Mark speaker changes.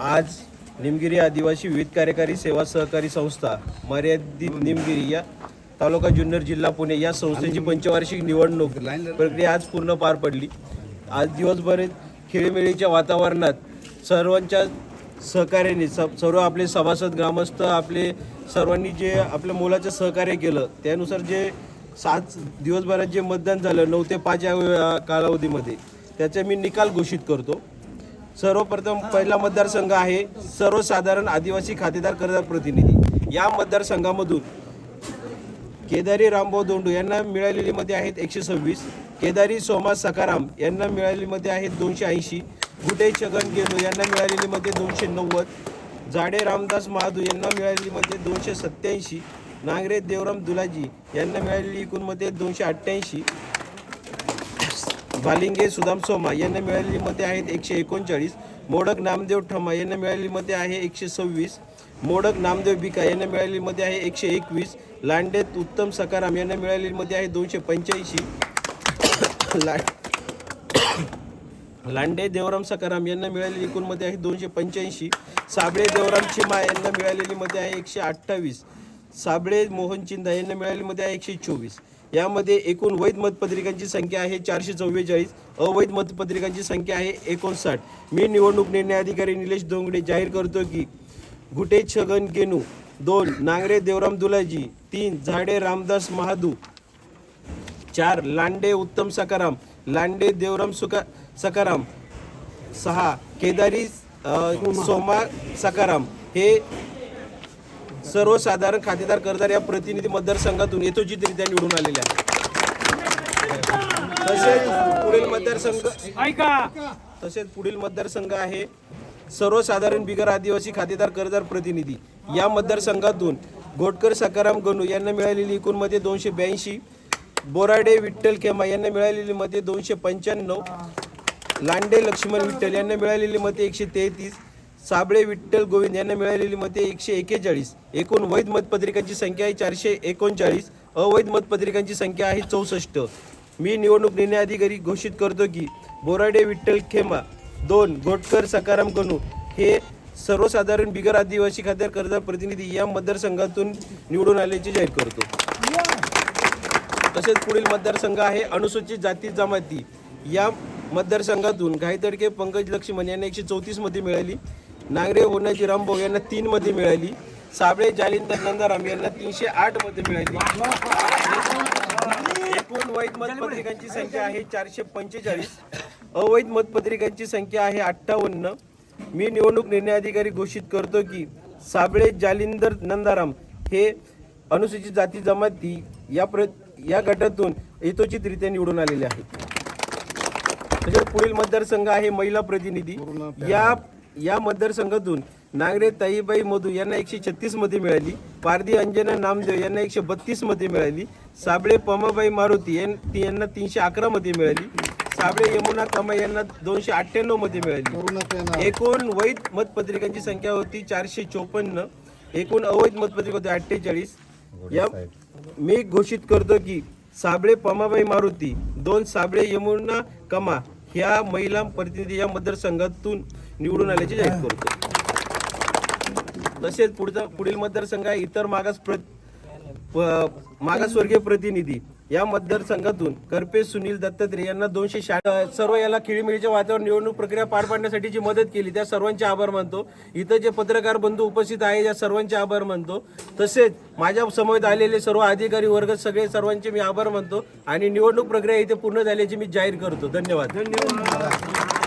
Speaker 1: आज निमगिरी आदिवासी विविध कार्यकारी सेवा सहकारी संस्था मर्यादित निमगिरी या तालुका जुन्नर जिल्हा पुणे या संस्थेची पंचवार्षिक निवडणूक प्रक्रिया आज पूर्ण पार पडली. आज दिवसभर खेळीमेळीच्या वातावरणात सर्वांच्या सहकार्याने स सर्व आपले सभासद ग्रामस्थ आपले सर्वांनी जे आपल्या मुलाचं सहकार्य केलं त्यानुसार जे सात दिवसभरात जे मतदान झालं नऊ ते पाच या कालावधीमध्ये त्याचा मी निकाल घोषित करतो. सर्वप्रथम पहिला मतदारसंघ आहे सर्वसाधारण आदिवासी खातेदार करदार प्रतिनिधी. या मतदारसंघामधून केदारी रामभाऊ दोंडू यांना मिळालेली मते आहेत एकशे सव्वीस. केदारी सोमा सकाराम यांना मिळालेली मते आहेत दोनशे ऐंशी. गुटे छगन गेलो यांना मिळालेली मते दोनशे नव्वद. जाडे रामदास महादू यांना मिळालेली मते दोनशे सत्याऐंशी नांगरे देवराम दुलाजी यांना मिळालेली एकूण मते दोनशे अठ्ठ्याऐंशी. बालिंगे सुदाम सोमा यांना मिळालेली मते आहेत एकशे एकोणचाळीस. मोडक नामदेव ठमा यांना मिळालेली मते आहे एकशे सव्वीस. मोडक नामदेव भिका यांना मिळालेली मते आहे एकशे एकवीस. लांडेत उत्तम सकाराम यांना मिळालेली मते आहे दोनशे पंच्याऐंशी. ला लांडे देवराम सकाराम यांना मिळालेली एकूण मते आहे दोनशे पंच्याऐंशी. साबळे देवराम चिमा यांना मिळालेली मते आहे एकशे अठ्ठावीस. साबळे मोहन चिंदा यांना मिळालेली मते आहे एकशे चोवीस. यामध्ये एकूण वैध मतपत्रिकांची संख्या आहे चारशे चव्वेचाळीस अवैध मतपत्रिकांची संख्या आहे एकोणसाठ. मी निवडणूक निर्णय अधिकारी निलेश दोंगडे जाहीर करतो की घुटे छगन केनू दोन नांगरे देवराम दुलाजी तीन झाडे रामदास महादू चार लांडे उत्तम सकाराम लांडे देवराम सुका सकाराम सहा केदारी सोमा सकाराम हे सर्वसाधारण खातेदार करदार या प्रतिनिधी मतदारसंघातून यथोचितरित्या निवडून आलेले आहेत. तसेच पुढील मतदारसंघ
Speaker 2: ऐका.
Speaker 1: तसेच पुढील मतदारसंघ आहे सर्वसाधारण बिगर आदिवासी खातेदार करदार प्रतिनिधी. या मतदारसंघातून गोटकर सकाराम गणू यांना मिळालेली एकूण मते दोनशे ब्याऐंशी बोराडे विठ्ठल खेमा यांना मिळालेली मते दोनशे पंच्याण्णव लांडे लक्ष्मण विठ्ठल यांना मिळालेली मते एकशे तेहतीस साबळे विठ्ठल गोविंद यांना मिळालेली मते एकशे एकेचाळीस एकूण वैध मतपत्रिकांची संख्या आहे चारशे एकोणचाळीस. अवैध मतपत्रिकांची संख्या आहे चौसष्ट. मी निवडणूक निर्णय अधिकारी घोषित करतो की बोराडे विठ्ठल खेमा दोन गोटकर सकाराम कनू हे सर्वसाधारण बिगर आदिवासी खात्यार कर्जदार प्रतिनिधी या मतदारसंघातून निवडून आल्याचे जाहीर करतो. तसेच पुढील मतदारसंघ आहे अनुसूचित जाती जमाती. या मतदारसंघातून घाईतडके पंकज लक्ष्मण यांना एकशे चौतीसमध्ये मिळाली. नांगरे होण्याची रामभाऊ यांना तीन मध्ये मिळाली. साबळे जालिंदर नंदाराम यांना तीनशे आठमध्ये मिळाली. एकूण वैध मतपत्रिकांची संख्या आहे चारशे पंचेचाळीस. अवैध मतपत्रिकांची संख्या आहे अठ्ठावन्न. मी निवडणूक निर्णय अधिकारी घोषित करतो की साबळे जालिंदर नंदाराम हे अनुसूचित जाती जमाती या प्र या गटातून यथोचितरित्या निवडून आलेले आहेत. तसेच पुढील मतदारसंघ आहे महिला प्रतिनिधी. या या मतदारसंघातून नांगरे ताईबाई मधू यांना एकशे छत्तीसमध्ये मिळाली. पारधी अंजना नामदेव यांना एकशे बत्तीसमध्ये मिळाली. साबळे पमाबाई मारुती यांना तीनशे अकरा मध्ये मिळाली. साबळे यमुना कमा यांना दोनशे अठ्ठ्याण्णवमध्ये मिळाली. एकूण वैध मतपत्रिकांची संख्या होती चारशे चोपन्न. एकूण अवैध मतपत्रिका होती अठ्ठेचाळीस. या मी घोषित करतो की साबळे पमाबाई मारुती दोन साबळे यमुना कमा ह्या महिला प्रतिनिधी या मतदारसंघातून निवडून आल्याचे जाहीर करतो तसेच पुढचा पुढील मतदारसंघ आहे इतर मागास प्र मागासवर्गीय प्रतिनिधी या मतदारसंघातून करपे सुनील दत्तात्रय यांना दोनशे शा सर्व याला खेळीमेळीच्या वातावरण निवडणूक प्रक्रिया पार पाडण्यासाठी जी मदत केली त्या सर्वांचे आभार मानतो. इथं जे पत्रकार बंधू उपस्थित आहे या सर्वांचे आभार मानतो. तसेच माझ्या समवेत आलेले सर्व अधिकारी वर्ग सगळे सर्वांचे मी आभार मानतो. आणि निवडणूक प्रक्रिया इथे पूर्ण झाल्याची मी जाहीर करतो. धन्यवाद. धन्यवाद.